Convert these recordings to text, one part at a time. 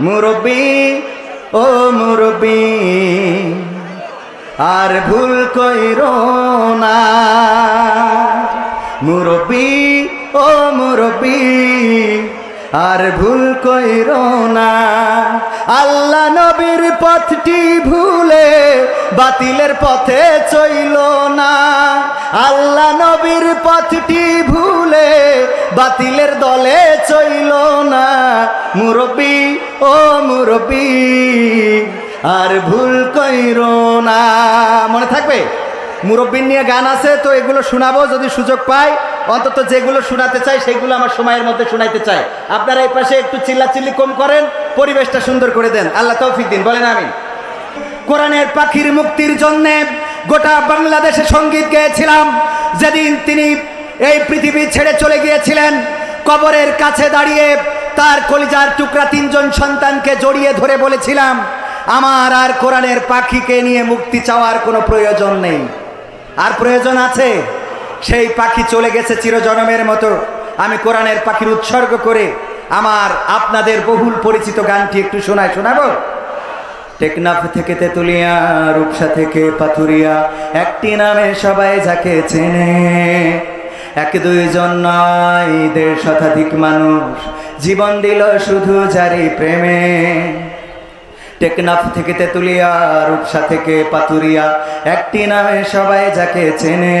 মুরব্বী ও মুরব্বী আর ভুল কইর না। মুরব্বী ও মুরব্বী আর ভুল কইর না। আল্লাহ নবীর পথটি ভুলে বাতিলের পথে চইল না। আল্লাহ নবীর পথটি ভুলে বাতিলের দলে চইল না। মুরব্বী, ও মুরব্বী, আর ভুল কইর না। মনে থাকবে? মুরব্বীর নিয়ে গান আছে, তো এগুলো শোনাবো, যদি সুযোগ পাই। অন্তত যেগুলো শোনাতে চাই সেগুলো আমার সময়ের মধ্যে শোনাইতে চাই আপনারা এই পাশে একটু চিল্লাচিল্লি কম করেন, পরিবেশটা সুন্দর করে দেন। আল্লাহ তৌফিক দিন, বলেন আমি কোরআনের পাখির মুক্তির জন্যে গোটা বাংলাদেশে সংগীত গেয়েছিলাম। যেদিন তিনি এই পৃথিবী ছেড়ে চলে গিয়েছিলেন, কবরের কাছে দাঁড়িয়ে তার কলিজার টুকরা তিনজন সন্তানকে জড়িয়ে ধরে বলেছিলাম, আমার আর কোরআনের পাখিকে নিয়ে মুক্তি চাওয়ার কোনো প্রয়োজন নেই। আর প্রয়োজন আছে? সেই পাখি চলে গেছে চিরজনমের মতো। আমি কোরআনের পাখির উৎসর্গ করে আমার আপনাদের বহুল পরিচিত গানটি একটু শোনায়, শোনাবো? টেকনাফ থেকে তেতুলিয়া, রূপসা থেকে পাথুরিয়া, একটি নামে সবাই যাকে চেনে। এক দুইজন নয়, দেড় শতাধিক মানুষ জীবন দিল শুধু জারি প্রেমে। টেকনাফ থেকে তেতুলিয়া, রূপসা থেকে পাতুরিয়া একটি নামে সবাই যাকে চেনে।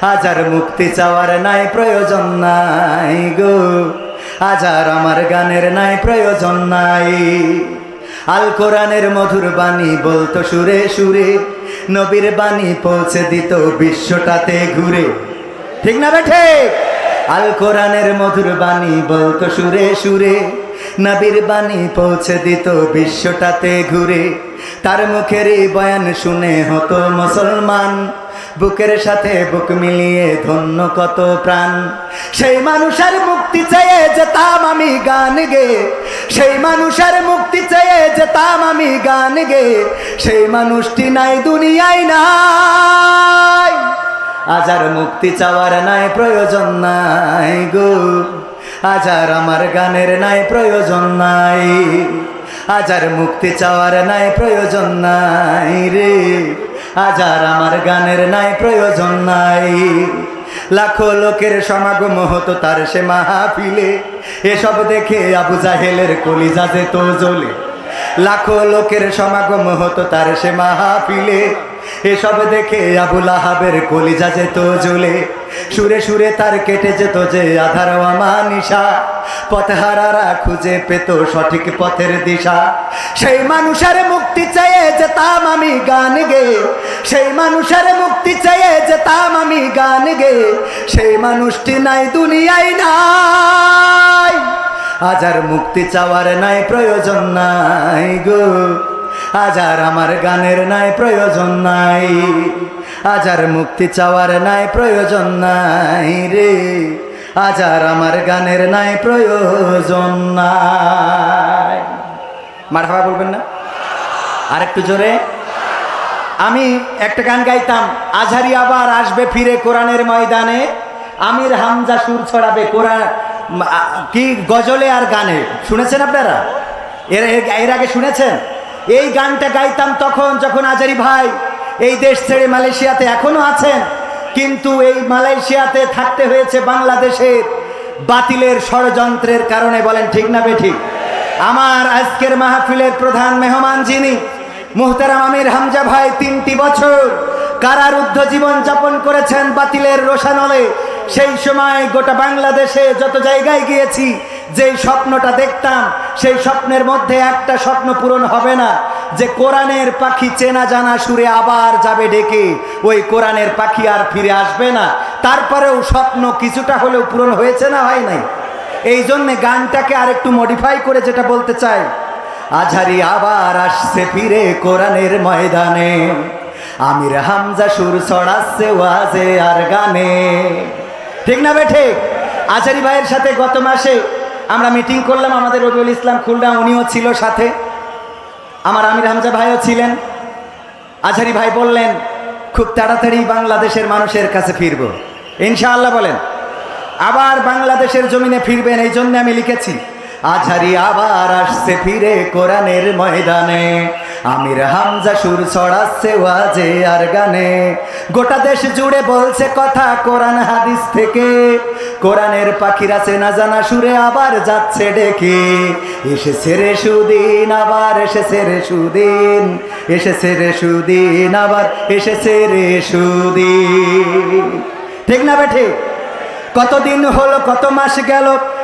আজ আর মুক্তি চাওয়ার নাই, প্রয়োজন নাই গো। আজ আর আমার গানের নাই, প্রয়োজন নাই। আল কোরআনের মধুর বাণী বলতো সুরে সুরে, নবীর বাণী পৌঁছে দিত বিশ্বটাতে ঘুরে। ঠিক না বেঠে আল কোরআনের মধুর বাণী বলতো সুরে সুরে, নবীর বাণী পৌঁছে দিত বিশ্বটাতে ঘুরে। তার মুখের বয়ান শুনে হতো মুসলমান। বুকের সাথে বুক মিলিয়ে ধন্য কত প্রাণ। সেই মানুষের মুক্তি চেয়ে যেতাম আমি গান গে। সেই মানুষের মুক্তি চেয়ে যেতাম আমি গান গে। সেই মানুষটি নাই, দুনিয়ায় নাই। আজ আর মুক্তি চাওয়ার নাই, প্রয়োজন নাই গো। আজ আর আমার গানের নাই, প্রয়োজন নাই। আজ আর মুক্তি চাওয়ার নাই, প্রয়োজন নাই রে। আজ আর আমার গানের নাই, প্রয়োজন নাই। লাখো লোকের সমাগম হতো তার সে মাহফিলে। এসব দেখে আবু জাহেলের কলিজা যেত জ্বলে। লাখো লোকের সমাগম হতো তার সে মাহফিলে। এসব দেখে আবুল আহাবের কলিজা যেত জ্বলে। সুরে সুরে তার কেটে যেত যে আধার নিশা পথহারারা খুঁজে পেত সঠিক পথের দিশা। সেই মানুষের মুক্তি চেয়ে যেতাম আমি গান গে। সেই মানুষের মুক্তি চেয়ে যেতাম আমি গান গে। সেই মানুষটি নাই, দুনিয়ায় নাই। আজ আর মুক্তি চাওয়ার নাই, প্রয়োজন নাই গো। আজ আর আমার গানের নাই, প্রয়োজন নাই। আজ আর মুক্তি চাওয়ার নাই, প্রয়োজন নাই রে। আজ আর আমার গানের নাই, প্রয়োজন নাই। মার বলবেন না? আর একটু জোরে। আমি একটা গান গাইতাম, আজহারি আবার আসবে ফিরে কোরআনের ময়দানে। আমির হামজা সুর ছড়াবে কোরআন কি গজলে আর গানে। শুনেছেন আপনারা? এর এর আগে শুনেছেন? এই গানটা গাইতাম তখন যখন আজারি ভাই এই দেশ ছেড়ে মালয়েশিয়াতে এখনও আছেন, কিন্তু এই মালয়েশিয়াতে থাকতে হয়েছে বাংলাদেশের বাতিলের ষড়যন্ত্রের কারণে, বলেন ঠিক না বেঠিক? আমার আজকের মাহফিলের প্রধান মেহমান যিনি মুহতারাম আমির হামজা ভাই, তিনটি বছর কারারুদ্ধ জীবন যাপন করেছেন বাতিলের রোশানলে। সেই সময় গোটা বাংলাদেশে যত জায়গায় গিয়েছি, যেই স্বপ্নটা দেখতাম, সেই স্বপ্নের মধ্যে একটা স্বপ্ন পূরণ হবে না। যে কোরআনের পাখি চেনা জানা সুরে আবার যাবে ডেকে, ওই কোরআনের পাখি আর ফিরে আসবে না। তারপরেও স্বপ্ন কিছুটা হলেও পূরণ হয়েছে না হয় নাই? এই জন্যে গানটাকে আর একটু মডিফাই করে যেটা বলতে চাই। আঝারি আবার আসছে ফিরে কোরআনের ময়দানে। আমির হামজা সুর ছড়াচ্ছে ওয়াজে আর গানে। ঠিক না বে ঠিক? আচারি ভাইয়ের সাথে গত মাসে আমরা মিটিং করলাম, আমাদের রবিউল ইসলাম খুলনা, উনিও ছিল সাথে। আমার আমির হামজা ভাইও ছিলেন। আচারি ভাই বললেন, খুব তাড়াতাড়ি বাংলাদেশের মানুষের কাছে ফিরব। ইনশাআল্লাহ বলেন, আবার বাংলাদেশের জমিনে ফিরবেন, এই জন্য আমি লিখেছি। আঝারি আবার আসছে ফিরে কোরআনের ময়দানে। আমির হামজা সুর ছড়াচ্ছে ওয়াজে আর গানে। গোটা দেশ জুড়ে বলছে কথা কোরআন হাদিস থেকে। কোরআনের পাখিরা চেনা জানা সুরে আবার যাচ্ছে ডেকে। এসেছে রে সুদিন, আবার এসেছে রে সুদিন। এসেছে রে সুদিন, আবার এসেছে রে সুদিন। ঠিক না বেঠে? কতদিন হলো, কত মাস গেল?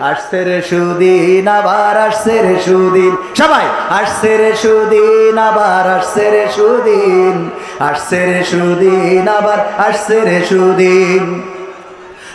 আসছে রে সুদিন, আবার আসছে রে সুদিন। সবাই, আসছে রে সুদিন, আবার আসছে রে সুদিন। আসছে রে সুদিন, আবার আসছে রে সুদিন।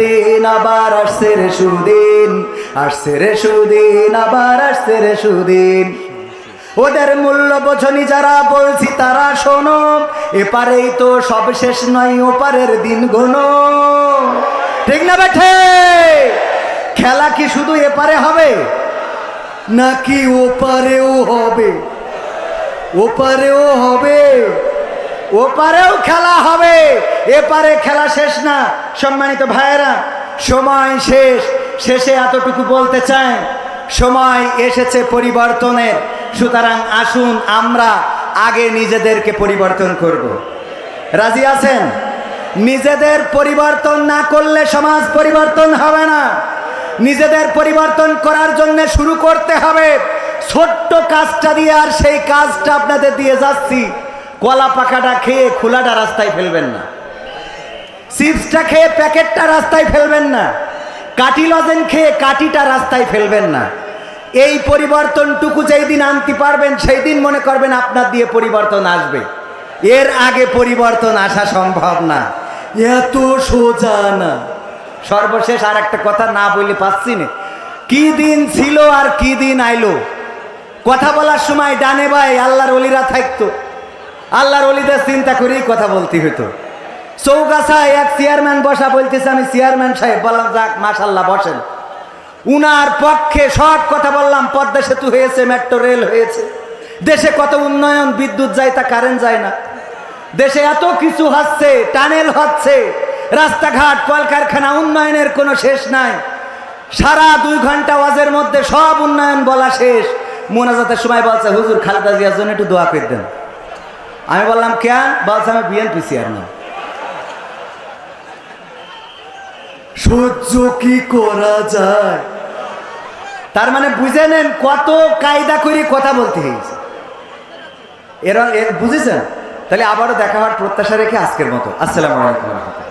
আবার আসছে রে সুদিন, আসছে রে সুদিন, আবার আসছে রে সুদিন। ওদের মূল্য বোঝনি যারা বলছি তারা শোনো, এপারেই তো সব শেষ নয়, ওপারের দিন গোনো ঠিক না বেঠে? খেলা কি শুধু এপারে হবে, নাকি ওপারেও হবে? ওপারেও হবে? ওপারেও খেলা হবে। এপারে খেলা শেষ না, সম্মানিত ভাইয়েরা, সময় শেষ। শেষে এতটুকু বলতে চাই, সময় এসেছে পরিবর্তনের। সুতরাং আসুন আমরা আগে নিজেদেরকে পরিবর্তন করব। রাজি আছেন? নিজেদের পরিবর্তন না করলে সমাজ পরিবর্তন হবে না। নিজেদের পরিবর্তন করার জন্য শুরু করতে হবে। ছোট্ট কাজটা দিয়ে আর সেই কাজটা আপনাদের দিয়ে যাচ্ছি। কলা পাকাটা খেয়ে খোলাটা রাস্তায় ফেলবেন না। চিপসটা খেয়ে প্যাকেটটা রাস্তায় ফেলবেন না। কাটি লজেন খেয়ে কাটিটা রাস্তায় ফেলবেন না। এই পরিবর্তনটুকু যেই দিন আনতে পারবেন সেই দিন মনে করবেন আপনার দিয়ে পরিবর্তন আসবে। এর আগে পরিবর্তন আসা সম্ভব না। এত সোজা না। সর্বশেষ আর একটা কথা না বললে পাচ্ছি না। কি দিন ছিল আর কি দিন আইলো? কথা বলার সময় ডানে ভাই আল্লাহর অলিরা থাকতো। আল্লাহর অলিদের চিন্তা করেই কথা বলতে হতো চৌগাছায় এক চেয়ারম্যান বসা বলতেছে, আমি চেয়ারম্যান সাহেব, বললাম, যাক মাসাল্লাহ বসেন। উনার পক্ষে সব কথা বললাম, পদ্মা সেতু হয়েছে মেট্রো রেল হয়েছে। দেশে কত উন্নয়ন, বিদ্যুৎ যায় তা কারেন্ট যায় না। দেশে এত কিছু হচ্ছে টানেল হচ্ছে, রাস্তাঘাট, কলকারখানা, উন্নয়নের কোনো শেষ নাই। সারা দুই ঘণ্টা ওয়াজের মধ্যে সব উন্নয়ন বলা শেষ। মোনাজাতের সময় বলছে, হুজুর খালেদা জিয়ার জন্য একটু দোয়া করে দেন। আমি বললাম, কেন? বলছে, আমি বিএনপি চেয়ারম্যান সহ্য কি করা যায়? তার মানে বুঝে নেন কত কায়দা করে কথা বলতে হয়েছে। এর বুঝেছেন? তাহলে আবারও দেখা হওয়ার প্রত্যাশা রেখে আজকের মতো। আসসালামু আলাইকুম রহমতুল্লাহ।